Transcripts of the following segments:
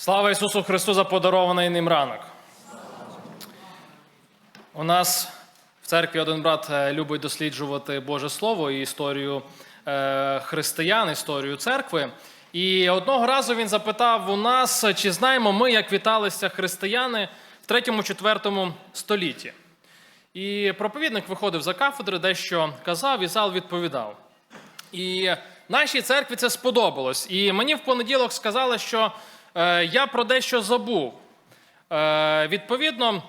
Слава Ісусу Христу за подарований ним ранок. У нас в церкві один брат е, любить досліджувати Боже Слово і історію е, християн, історію церкви. І одного разу він запитав у нас, чи знаємо ми, як віталися християни в 3-4 столітті. І проповідник виходив за кафедри, дещо казав, і зал відповідав. І нашій церкві це сподобалось. І мені в понеділок сказали, що я про дещо забув. Е, відповідно,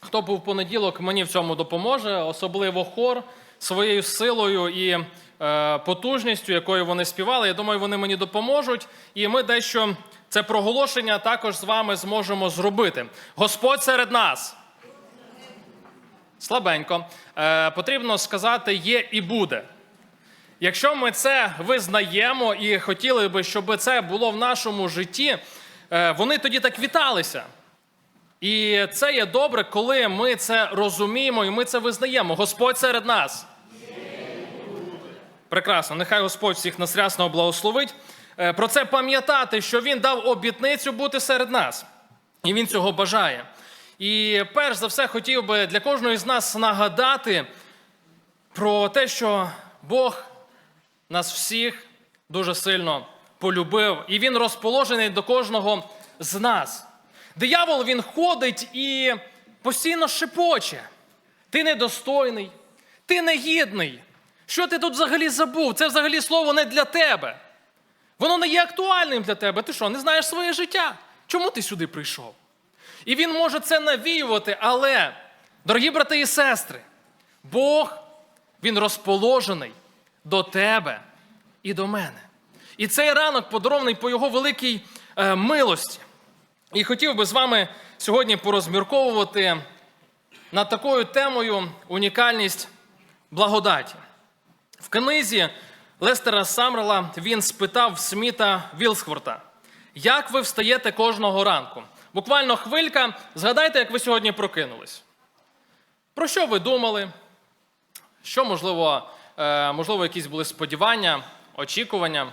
хто був в понеділок, мені в цьому допоможе, особливо хор своєю силою і е, потужністю, якою вони співали. Я думаю, вони мені допоможуть. І ми дещо це проголошення також з вами зможемо зробити. Господь серед нас. Слабенько. Е, потрібно сказати є і буде. Якщо ми це визнаємо і хотіли би, щоб це було в нашому житті, е, вони тоді так віталися. І це є добре, коли ми це розуміємо і ми це визнаємо. Господь серед нас. Прекрасно, нехай Господь всіх нас рясно благословить. Е, Про це пам'ятати, що Він дав обітницю бути серед нас, і Він цього бажає. І перш за все хотів би для кожного з нас нагадати про те, що Бог нас всіх дуже сильно полюбив, і він розположений до кожного з нас. Диявол він ходить і постійно шепоче. Ти недостойний, ти негідний. Що ти тут взагалі забув? Це взагалі слово не для тебе. Воно не є актуальним для тебе. Ти що, не знаєш своє життя? Чому ти сюди прийшов? І він може це навіювати, але, дорогі брати і сестри, Бог, він розположений до тебе і до мене. І цей ранок подарований по його великій е, милості. І хотів би з вами сьогодні порозмірковувати над такою темою унікальність благодаті. В книзі Лестера Самрела він спитав Сміта Вілсхворта, як ви встаєте кожного ранку? Буквально хвилька, згадайте, як ви сьогодні прокинулись. Про що ви думали? Що, можливо, можливо, якісь були сподівання, очікування.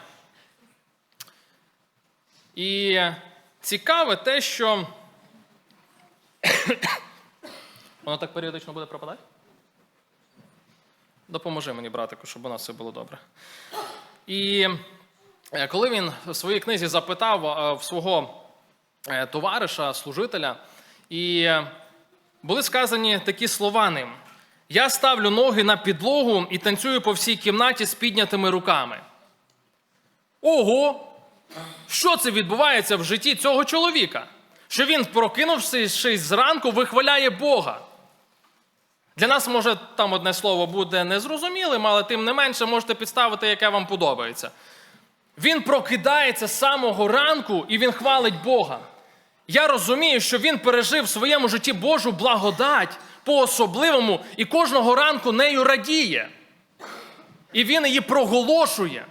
І цікаве те, що воно так періодично буде пропадати? Допоможи мені, братику, щоб у нас все було добре. І е, коли він в своїй книзі запитав е, в свого е, товариша, служителя, і е, були сказані такі слова ним: Я ставлю ноги на підлогу і танцюю по всій кімнаті з піднятими руками. Ого! Що це відбувається в житті цього чоловіка? Що він, прокинувшись зранку, вихваляє Бога. Для нас, може, там одне слово буде незрозумілим, але тим не менше можете підставити, яке вам подобається. Він прокидається з самого ранку і він хвалить Бога. Я розумію, що він пережив в своєму житті Божу благодать по-особливому і кожного ранку нею радіє. І він її проголошує.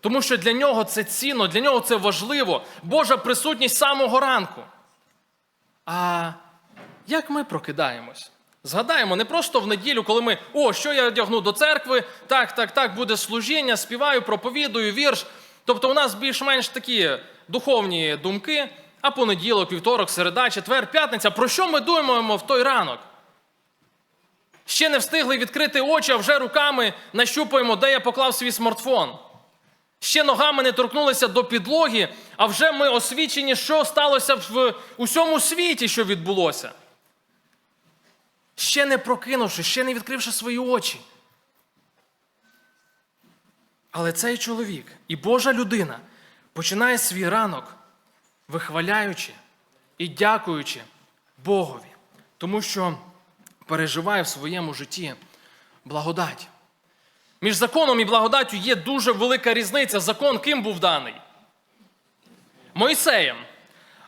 Тому що для нього це цінно, для нього це важливо. Божа присутність самого ранку. А як ми прокидаємось? Згадаємо, не просто в неділю, коли ми, о, що я одягну до церкви, так, так, так, буде служіння, співаю, проповідую, вірш. Тобто у нас більш-менш такі духовні думки, а понеділок, вівторок, середа, четвер, п'ятниця. Про що ми думаємо в той ранок? Ще не встигли відкрити очі, а вже руками нащупаємо, де я поклав свій смартфон. Ще ногами не торкнулися до підлоги, а вже ми освічені, що сталося в усьому світі, що відбулося. Ще не прокинувши, ще не відкривши свої очі. Але цей чоловік і Божа людина починає свій ранок, вихваляючи і дякуючи Богові, тому що переживає в своєму житті благодать. Між законом і благодаттю є дуже велика різниця. Закон ким був даний? Мойсеєм.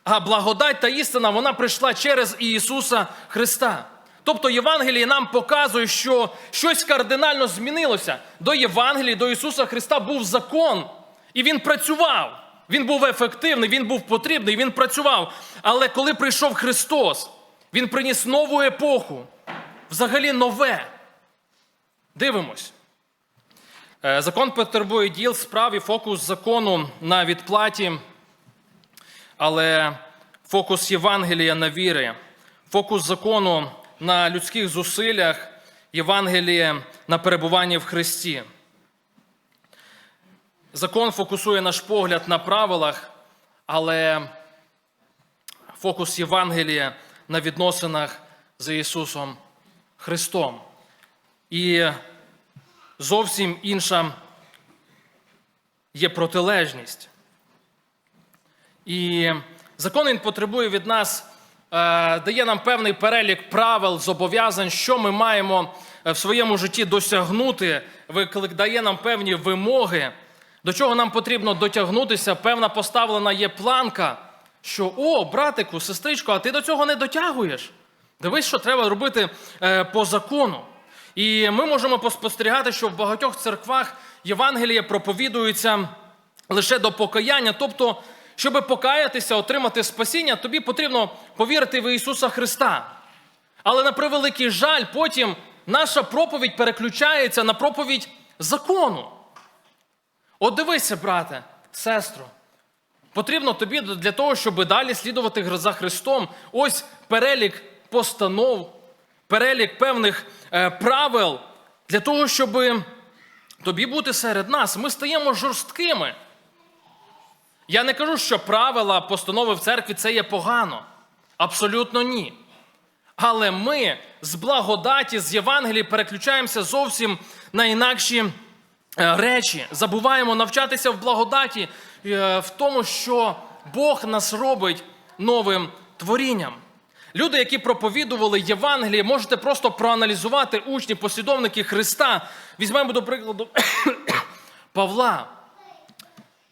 А благодать та істина вона прийшла через Ісуса Христа. Тобто Євангеліє нам показує, що щось кардинально змінилося. До Євангелії, до Ісуса Христа був закон, і Він працював. Він був ефективний, він був потрібний, він працював. Але коли прийшов Христос, Він приніс нову епоху, взагалі нове. Дивимось. Е, Закон потребує діл, справ і фокус закону на відплаті але фокус Євангелія на вірі, фокус закону на людських зусиллях, Євангеліє на перебуванні в Христі. Закон фокусує наш погляд на правилах, але фокус Євангелія на відносинах з Ісусом Христом. І зовсім інша є протилежність. І закон він потребує від нас, е, дає нам певний перелік правил, зобов'язань, що ми маємо в своєму житті досягнути, виклик дає нам певні вимоги, до чого нам потрібно дотягнутися. Певна поставлена є планка, що о, братику, сестричко, а ти до цього не дотягуєш. Дивись, що треба робити е, по закону. І ми можемо поспостерігати, що в багатьох церквах Євангеліє проповідується лише до покаяння. Тобто, щоб покаятися, отримати спасіння, тобі потрібно повірити в Ісуса Христа. Але на превеликий жаль, потім наша проповідь переключається на проповідь закону. От дивися, брате, сестро, потрібно тобі для того, щоб далі слідувати за Христом, ось перелік постанов, перелік певних е, правил для того, щоб тобі бути серед нас. Ми стаємо жорсткими. Я не кажу, що правила, постанови в церкві це є погано. Абсолютно ні. Але ми з благодаті, з Євангелії переключаємося зовсім на інакші речі. Забуваємо навчатися в благодаті, е, в тому, що Бог нас робить новим творінням. Люди, які проповідували Євангеліє, можете просто проаналізувати учні, послідовники Христа. Візьмемо до прикладу Павла.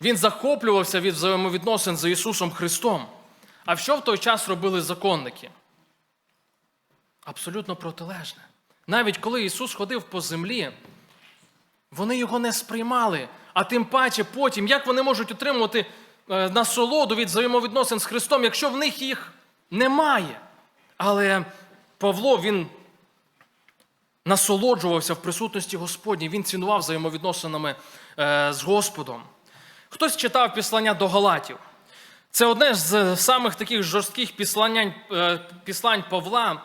Він захоплювався від взаємовідносин з Ісусом Христом. А що в той час робили законники? Абсолютно протилежне. Навіть коли Ісус ходив по землі, вони його не сприймали. А тим паче потім, як вони можуть отримувати е, насолоду від взаємовідносин з Христом, якщо в них їх немає. Але Павло, він насолоджувався в присутності Господній, він цінував взаємовідносинами е, з Господом. Хтось читав післання до Галатів. Це одне з самих таких жорстких е, післань Павла.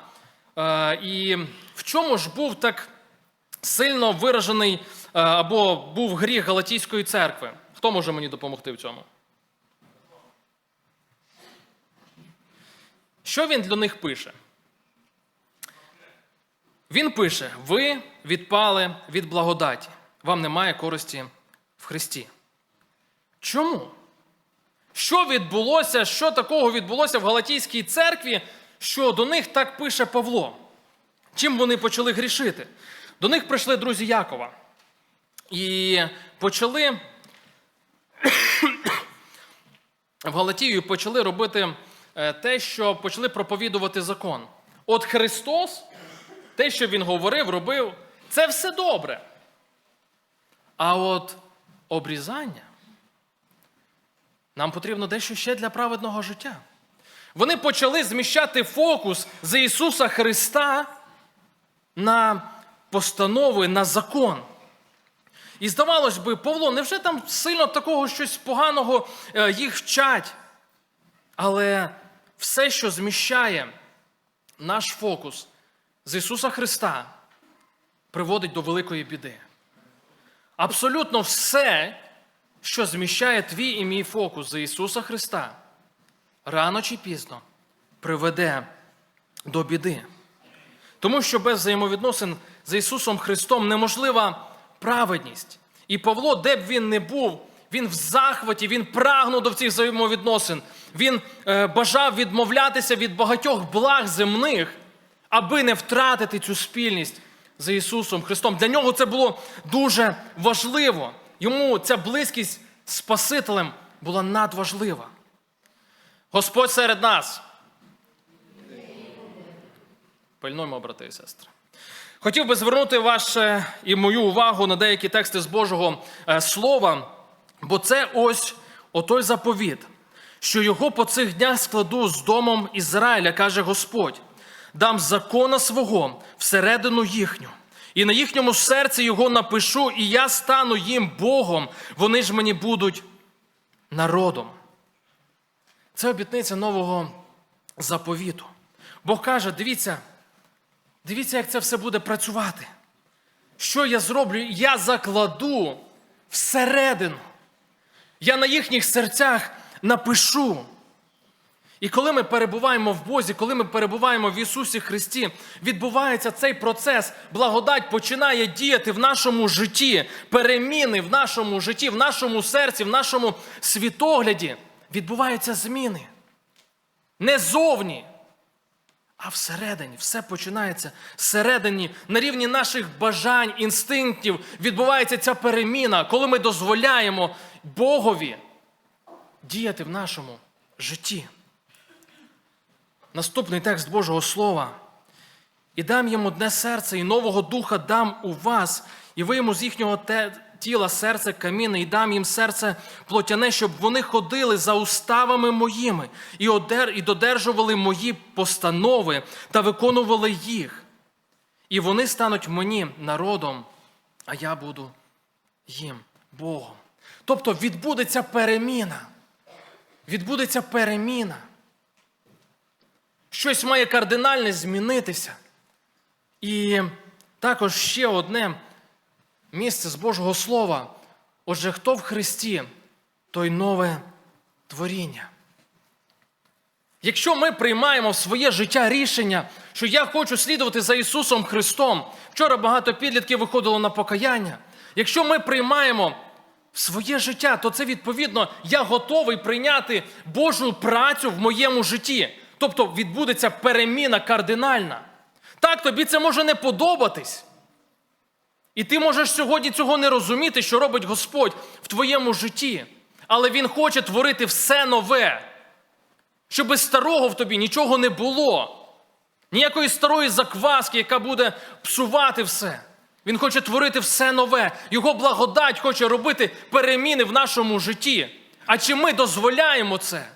І в чому ж був так сильно виражений або був гріх Галатійської церкви? Хто може мені допомогти в цьому? Що він для них пише? Він пише: ви відпали від благодаті, вам немає користі в Христі. Чому? Що відбулося, що такого відбулося в Галатійській церкві, що до них так пише Павло? Чим вони почали грішити? До них прийшли друзі Якова і почали в Галатію почали робити е, те, що почали проповідувати закон. От Христос, те, що Він говорив, робив, це все добре. А от обрізання нам потрібно дещо ще для праведного життя. Вони почали зміщати фокус з Ісуса Христа на постанови, на закон. І здавалось би, Павло, невже там сильно такого щось поганого е, їх вчать? Але все, що зміщає наш фокус з Ісуса Христа, приводить до великої біди. Абсолютно все, що зміщає твій і мій фокус з Ісуса Христа, рано чи пізно приведе до біди. Тому що без взаємовідносин з Ісусом Христом неможлива праведність. І Павло, де б він не був, він в захваті, він прагнув до цих взаємовідносин. Він е, бажав відмовлятися від багатьох благ земних, аби не втратити цю спільність з Ісусом Христом. Для нього це було дуже важливо. Йому ця близькість з Спасителем була надважлива. Господь серед нас. Пильнуємо, брати і сестри. Хотів би звернути вашу і мою увагу на деякі тексти з Божого е, Слова, бо це ось отой заповіт, що його по цих днях складу з домом Ізраїля, каже Господь, дам закона свого всередину їхню, і на їхньому серці його напишу, і я стану їм Богом, вони ж мені будуть народом. Це обітниця нового заповіту. Бог каже: дивіться, дивіться, як це все буде працювати. Що я зроблю? Я закладу всередину. Я на їхніх серцях напишу. І коли ми перебуваємо в Бозі, коли ми перебуваємо в Ісусі Христі, відбувається цей процес. Благодать починає діяти в нашому житті, переміни в нашому житті, в нашому серці, в нашому світогляді. Відбуваються зміни. Не зовні, а всередині. Все починається всередині, на рівні наших бажань, інстинктів відбувається ця переміна, коли ми дозволяємо Богові діяти в нашому житті. Наступний текст Божого Слова. І дам їм одне серце, і нового духа дам у вас, і ви йому з їхнього те- тіла серце камінне, і дам їм серце плотяне, щоб вони ходили за уставами моїми, і, одер, і додержували мої постанови та виконували їх. І вони стануть мені народом, а я буду їм Богом. Тобто відбудеться переміна. Відбудеться переміна. Щось має кардинально змінитися. І також ще одне місце з Божого Слова. Отже, хто в Христі, той нове творіння. Якщо ми приймаємо в своє життя рішення, що я хочу слідувати за Ісусом Христом, вчора багато підлітків виходило на покаяння. Якщо ми приймаємо в своє життя, то це відповідно я готовий прийняти Божу працю в моєму житті. Тобто відбудеться переміна кардинальна. Так, тобі це може не подобатись. І ти можеш сьогодні цього не розуміти, що робить Господь в твоєму житті. Але Він хоче творити все нове, щоб без старого в тобі нічого не було. Ніякої старої закваски, яка буде псувати все. Він хоче творити все нове. Його благодать хоче робити переміни в нашому житті. А чи ми дозволяємо це?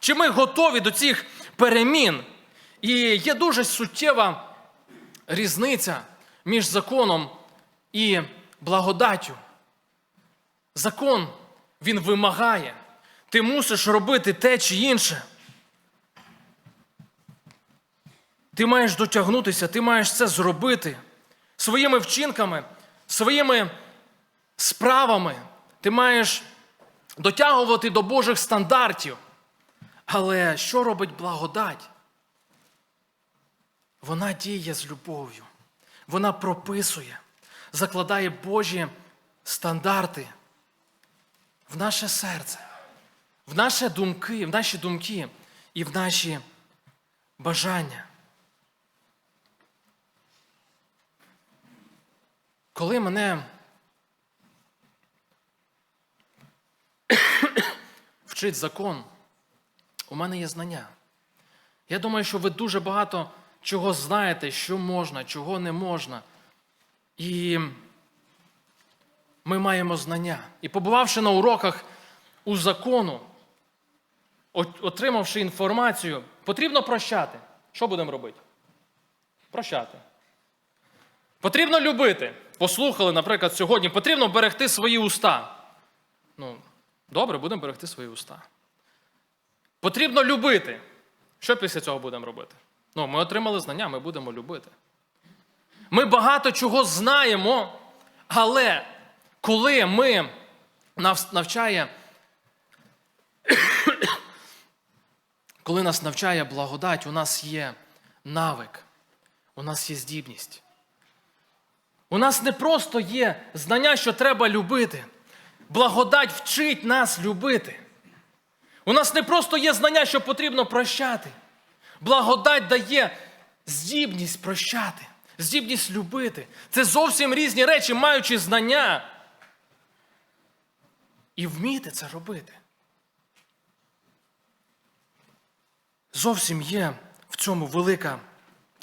Чи ми готові до цих перемін? І є дуже суттєва різниця між законом і благодаттю. Закон він вимагає. Ти мусиш робити те чи інше. Ти маєш дотягнутися, ти маєш це зробити своїми вчинками, своїми справами. Ти маєш дотягувати до Божих стандартів. Але що робить благодать? Вона діє з любов'ю. Вона прописує, закладає Божі стандарти в наше серце, в наші думки, в наші думки і в наші бажання. Коли мене вчить закон, у мене є знання. Я думаю, що ви дуже багато чого знаєте, що можна, чого не можна. І ми маємо знання. І побувавши на уроках у закону, отримавши інформацію, потрібно прощати. Що будемо робити? Прощати. Потрібно любити. Послухали, наприклад, сьогодні, потрібно берегти свої уста. Ну, добре, будемо берегти свої уста. Потрібно любити. Що після цього будемо робити? Ну, ми отримали знання, ми будемо любити. Ми багато чого знаємо, але коли ми навчає, коли нас навчає благодать, у нас є навик, у нас є здібність. У нас не просто є знання, що треба любити. Благодать вчить нас любити. У нас не просто є знання, що потрібно прощати. Благодать дає здібність прощати, здібність любити. Це зовсім різні речі, маючи знання. І вміти це робити. Зовсім є в цьому велика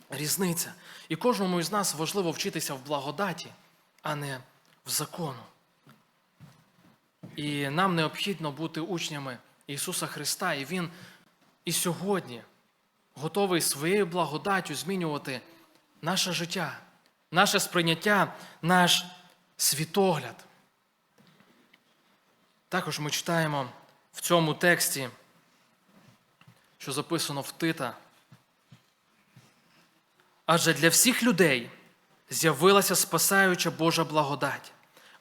різниця. І кожному із нас важливо вчитися в благодаті, а не в закону. І нам необхідно бути учнями Ісуса Христа, і Він і сьогодні готовий своєю благодаттю змінювати наше життя, наше сприйняття, наш світогляд. Також ми читаємо в цьому тексті що записано в Тита. Адже для всіх людей з'явилася спасаюча Божа благодать.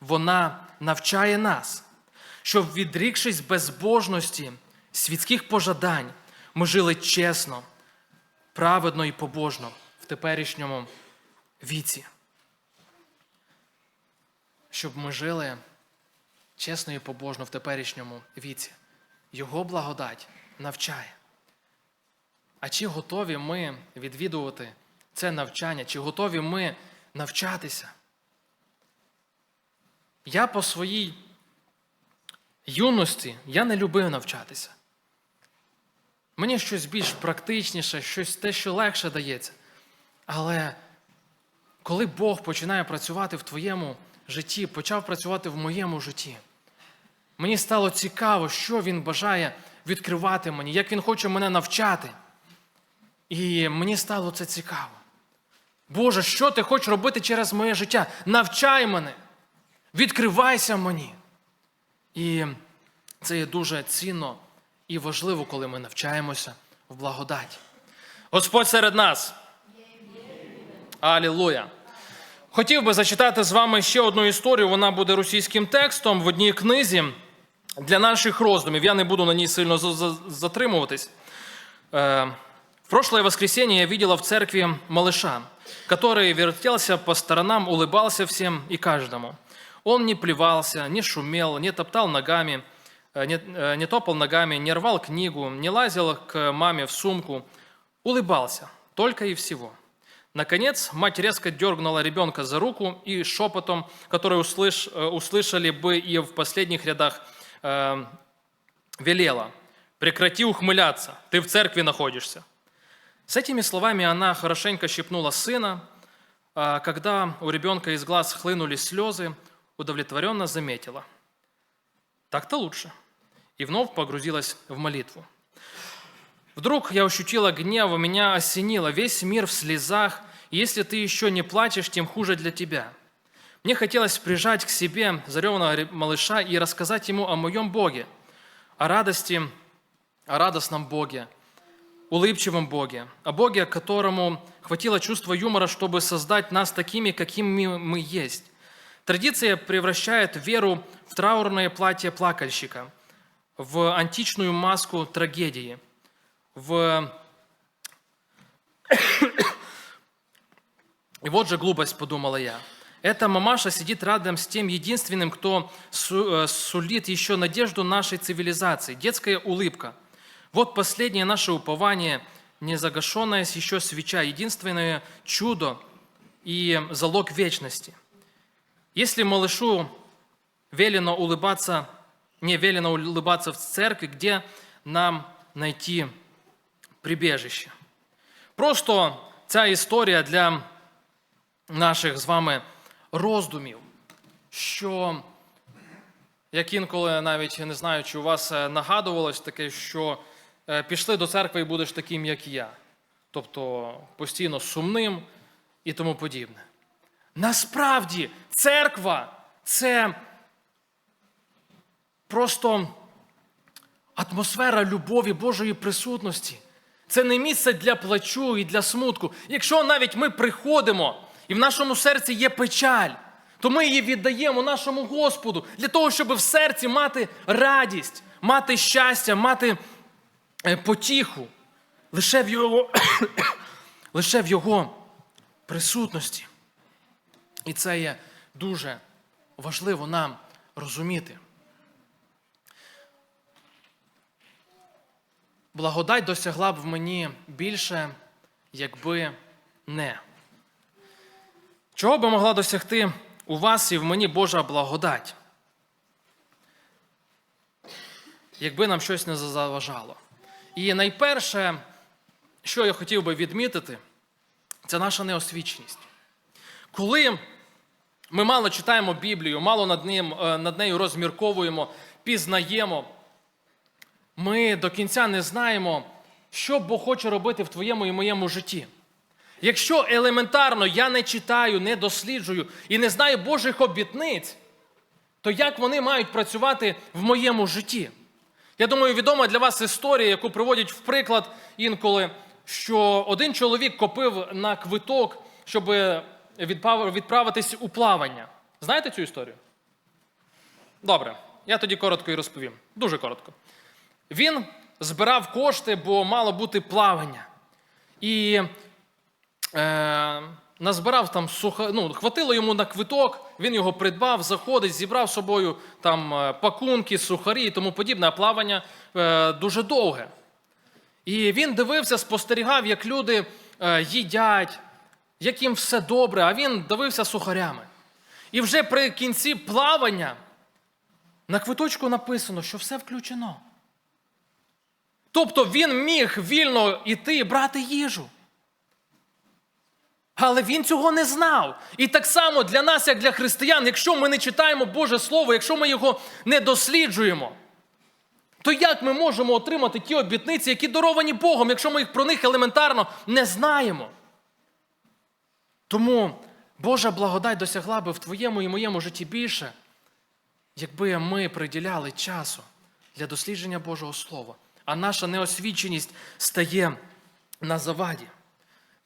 Вона навчає нас, щоб, відрікшись безбожності, світських пожадань, ми жили чесно, праведно і побожно в теперішньому віці. Щоб ми жили чесно і побожно в теперішньому віці. Його благодать навчає. А чи готові ми відвідувати це навчання, чи готові ми навчатися? Я по своїй юності я не любив навчатися. Мені щось більш практичніше, щось те, що легше дається. Але коли Бог починає працювати в твоєму житті, почав працювати в моєму житті, мені стало цікаво, що Він бажає відкривати мені, як Він хоче мене навчати. І мені стало це цікаво. Боже, що ти хочеш робити через моє життя? Навчай мене, відкривайся мені. І це є дуже цінно і важливо, коли ми навчаємося в благодаті. Господь серед нас. Алілуя. Хотів би зачитати з вами ще одну історію. Вона буде російським текстом в одній книзі для наших роздумів. Я не буду на ній сильно за- за- затримуватись. Э, В прошлое воскресенье я видела в церкви малыша, который вертелся по сторонам, улыбался всем и каждому. Он не плевался, не шумел, не топтал ногами, э, не, э, не топал ногами, не рвал книгу, не лазил к маме в сумку. Улыбался, только и всего. Наконец, мать резко дергнула ребенка за руку и шепотом, который услыш, э, услышали бы и в последних рядах, э, велела «Прекрати ухмыляться, ты в церкви находишься». С этими словами она хорошенько щипнула сына, а когда у ребенка из глаз хлынули слезы, удовлетворенно заметила. Так-то лучше. И вновь погрузилась в молитву. Вдруг я ощутила гнев, меня осенило. Весь мир в слезах, если ты еще не плачешь, тем хуже для тебя. Мне хотелось прижать к себе зареванного ре- малыша и рассказать ему о моем Боге, о радости, о радостном Боге, улыбчивом Боге, о Боге, которому хватило чувства юмора, чтобы создать нас такими, какими мы есть. Традиция превращает веру в траурное платье плакальщика, в античную маску трагедии, в... И вот же глупость, подумала я. Эта мамаша сидит рядом с тем единственным, кто су- э, сулит еще надежду нашей цивилизации. Детская улыбка. Вот последнее наше упование, незагашенная еще свеча, единственное чудо и залог вечности. Если малышу велено улыбаться, не велено улыбаться в церкви, где нам найти прибіжище. Просто ця історія для наших з вами роздумів, що як інколи навіть не знаю, чи у вас е, нагадувалось таке, що е, пішли до церкви і будеш таким, як я. Тобто постійно сумним і тому подібне. Насправді, церква це просто атмосфера любові Божої присутності. Це не місце для плачу і для смутку. Якщо навіть ми приходимо і в нашому серці є печаль, то ми її віддаємо нашому Господу для того, щоб в серці мати радість, мати щастя, мати е, потіху лише в Його, лише в Його присутності. І це є дуже важливо нам розуміти. Благодать досягла б в мені більше, якби не. Чого би могла досягти у вас і в мені Божа благодать? Якби нам щось не заважало. І найперше, що я хотів би відмітити, це наша неосвіченість. Коли ми мало читаємо Біблію, мало над, ним, е, над нею розмірковуємо, пізнаємо, ми до кінця не знаємо, що Бог хоче робити в твоєму і моєму житті. Якщо елементарно я не читаю, не досліджую і не знаю Божих обітниць, то як вони мають працювати в моєму житті? Я думаю, відома для вас історія, яку приводять в приклад інколи, що один чоловік копив на квиток, щоб відправитись у плавання. Знаєте цю історію? Добре, я тоді коротко і розповім. Дуже коротко. Він збирав кошти, бо мало бути плавання. І е, назбирав там суха, ну, хватило йому на квиток, він його придбав, заходить, зібрав з собою там е, пакунки, сухарі і тому подібне, а плавання е, дуже довге. І він дивився, спостерігав, як люди е, їдять, їм все добре, а він дивився сухарями. І вже при кінці плавання на квиточку написано, що все включено. Тобто він міг вільно йти і брати їжу. Але він цього не знав. І так само для нас, як для християн, якщо ми не читаємо Боже Слово, якщо ми його не досліджуємо, то як ми можемо отримати ті обітниці, які даровані Богом, якщо ми їх про них елементарно не знаємо? Тому Божа благодать досягла би в твоєму і моєму житті більше, якби ми приділяли часу для дослідження Божого Слова, а наша неосвіченість стає на заваді.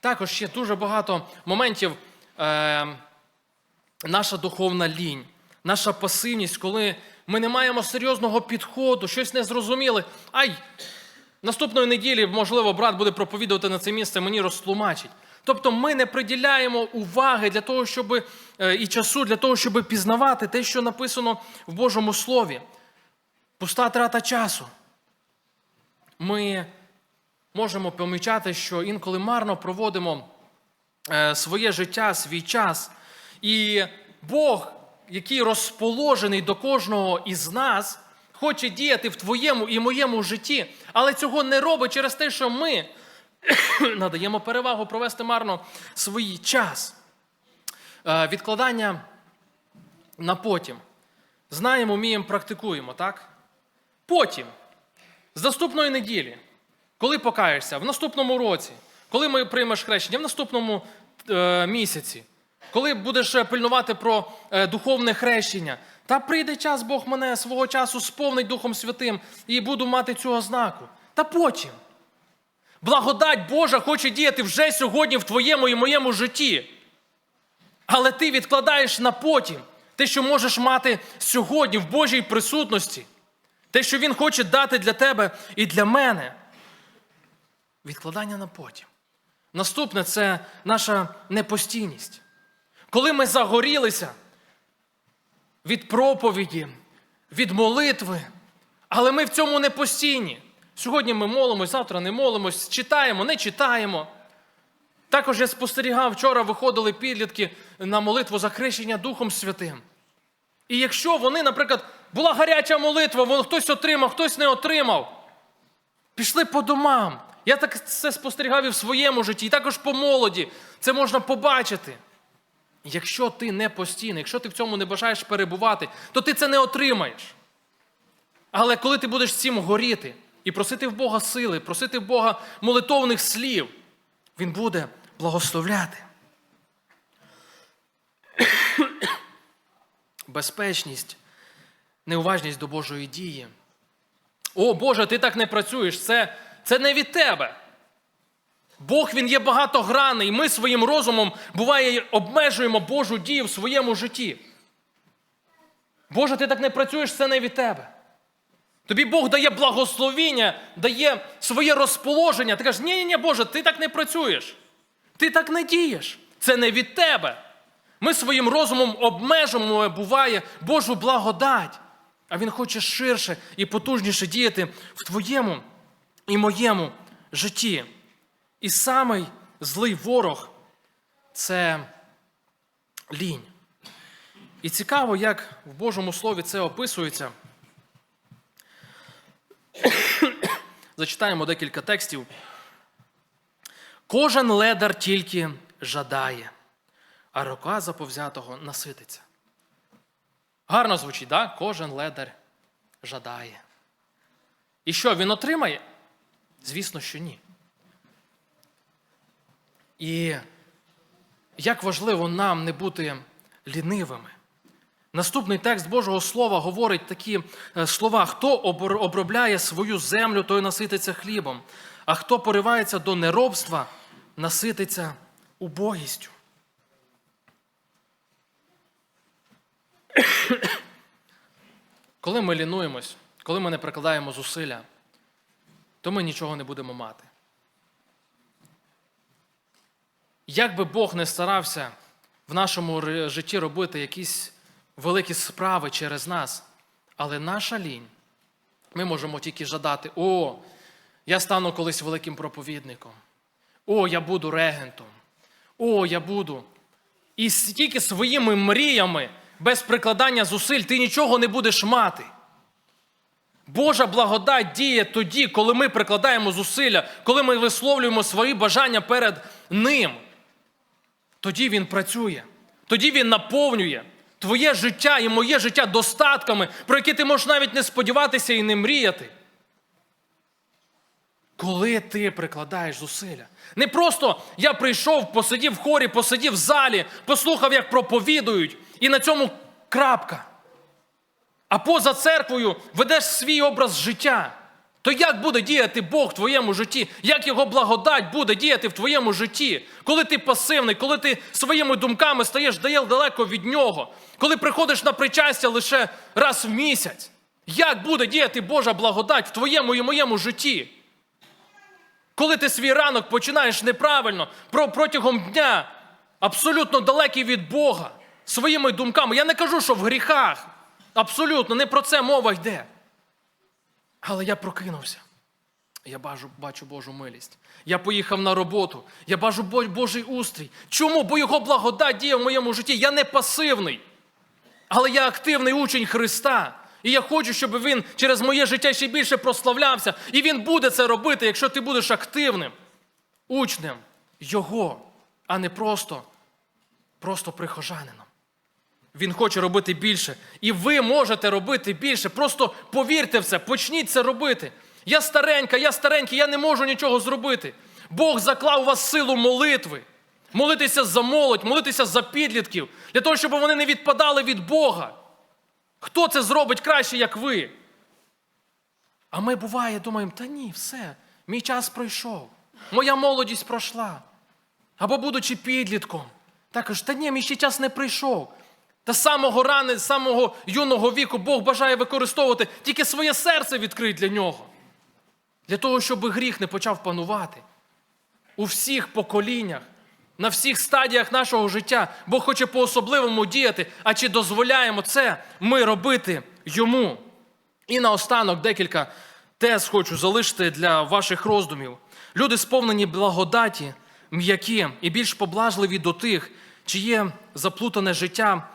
Також ще дуже багато моментів. Е, наша духовна лінь, наша пасивність, коли ми не маємо серйозного підходу, щось не зрозуміли. Ай, наступної неділі, можливо, брат буде проповідувати на це місце, мені розтлумачить. Тобто ми не приділяємо уваги для того, щоб е, і часу для того, щоб пізнавати те, що написано в Божому Слові. Пуста трата часу. Ми можемо помічати, що інколи марно проводимо е, своє життя, свій час. І Бог, який розположений до кожного із нас, хоче діяти в твоєму і моєму житті, але цього не робить через те, що ми надаємо перевагу провести марно свій час. Е, Відкладання на потім. Знаємо, вміємо, практикуємо, так? Потім, з наступної неділі, коли покаєшся, в наступному році, коли ми приймеш хрещення, в наступному е, місяці, коли будеш е, пильнувати про е, духовне хрещення, та прийде час, Бог мене свого часу сповнить Духом Святим і буду мати цю ознаку. Та потім. Благодать Божа хоче діяти вже сьогодні в твоєму і моєму житті. Але ти відкладаєш на потім те, що можеш мати сьогодні в Божій присутності, те, що Він хоче дати для тебе і для мене. Відкладання на потім. Наступне це наша непостійність. Коли ми загорілися від проповіді, від молитви, але ми в цьому не постійні. Сьогодні ми молимось, завтра не молимось, читаємо, не читаємо. Також я спостерігав, вчора виходили підлітки на молитву за хрещення Духом Святим. І якщо вони, наприклад, була гаряча молитва, хтось отримав, хтось не отримав, пішли по домам. Я так це спостерігав і в своєму житті, і також по молоді. Це можна побачити. Якщо ти не постійний, якщо ти в цьому не бажаєш перебувати, то ти це не отримаєш. Але коли ти будеш цим горіти і просити в Бога сили, просити в Бога молитовних слів, Він буде благословляти. Безпечність, неуважність до Божої дії. О Боже, ти так не працюєш. Це, це не від тебе. Бог він є багатогранний, ми своїм розумом буває обмежуємо Божу дію в своєму житті. Боже, ти так не працюєш, це не від тебе. Тобі Бог дає благословіння, дає своє розположення. Ти кажеш, ні, ні, ні, Боже, ти так не працюєш. Ти так не дієш. Це не від тебе. Ми своїм розумом обмежуємо, буває, Божу благодать. А Він хоче ширше і потужніше діяти в твоєму і моєму житті. І самий злий ворог це лінь. І цікаво, як в Божому Слові це описується. Зачитаємо декілька текстів. Кожен ледар тільки жадає, а рука заповзятого насититься. Гарно звучить, да? Кожен ледар жадає. І що він отримає? Звісно, що ні. І як важливо нам не бути лінивими, Наступний текст Божого Слова говорить такі е, слова: хто обробляє свою землю, той насититься хлібом, а хто поривається до неробства, насититься убогістю. Коли ми лінуємось, коли ми не прикладаємо зусилля, то ми нічого не будемо мати. Як би Бог не старався в нашому житті робити якісь великі справи через нас, але наша лінь, ми можемо тільки жадати: о, я стану колись великим проповідником, о, я буду регентом, о, я буду. І стільки своїми мріями, без прикладання зусиль, ти нічого не будеш мати. Божа благодать діє тоді, коли ми прикладаємо зусилля, коли ми висловлюємо свої бажання перед Ним. Тоді Він працює, тоді Він наповнює твоє життя і моє життя достатками, про які ти можеш навіть не сподіватися і не мріяти. Коли ти прикладаєш зусилля. Не просто я прийшов, посидів в хорі, посидів в залі, послухав, як проповідують, і на цьому крапка. А поза церквою ведеш свій образ життя. То як буде діяти Бог в твоєму житті? Як його благодать буде діяти в твоєму житті? Коли ти пасивний, коли ти своїми думками стаєш далеко від нього, коли приходиш на причастя лише раз в місяць? Як буде діяти Божа благодать в твоєму і моєму житті? Коли ти свій ранок починаєш неправильно, про- протягом дня абсолютно далекий від Бога, своїми думками. Я не кажу, що в гріхах. Абсолютно, не про це мова йде. Але я прокинувся. Я бачу, бачу Божу милість. Я поїхав на роботу. Я бачу Божий устрій. Чому? Бо Його благодать діє в моєму житті. Я не пасивний, але я активний учень Христа. І я хочу, щоб він через моє життя ще більше прославлявся. І він буде це робити, якщо ти будеш активним учнем Його, а не просто, просто прихожанином. Він хоче робити більше. І ви можете робити більше. Просто повірте в це, почніть це робити. Я старенька, я старенький, я не можу нічого зробити. Бог заклав у вас силу молитви. Молитися за молодь, молитися за підлітків, для того, щоб вони не відпадали від Бога. Хто це зробить краще, як ви? А ми буває, думаємо, та ні, все, мій час пройшов, моя молодість пройшла. Або будучи підлітком, також, та ні, мій ще час не прийшов. Та самого рани, самого юного віку Бог бажає використовувати тільки своє серце відкрить для нього. Для того, щоб гріх не почав панувати. У всіх поколіннях, на всіх стадіях нашого життя Бог хоче по-особливому діяти, а чи дозволяємо це ми робити йому? І наостанок декілька тез хочу залишити для ваших роздумів. Люди сповнені благодаті, м'які і більш поблажливі до тих, чиє заплутане життя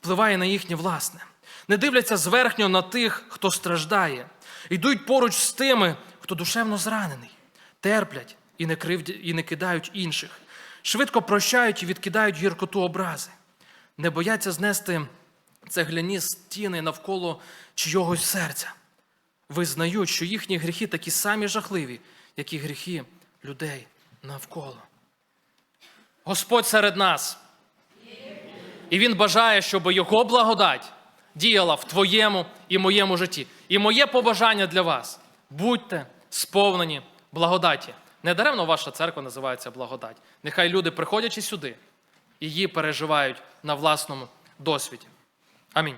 впливає на їхнє власне. Не дивляться зверхньо на тих, хто страждає, йдуть поруч з тими, хто душевно зранений, терплять і не, кривдя, і не кидають інших, швидко прощають і відкидають гіркоту образи, не бояться знести цегляні стіни навколо чийогось серця. Визнають, що їхні гріхи такі самі жахливі, як і гріхи людей навколо. Господь серед нас. І Він бажає, щоб Його благодать діяла в твоєму і моєму житті. І моє побажання для вас будьте сповнені благодаті. Недаремно ваша церква називається благодать. Нехай люди, приходячи сюди, її переживають на власному досвіді. Амінь.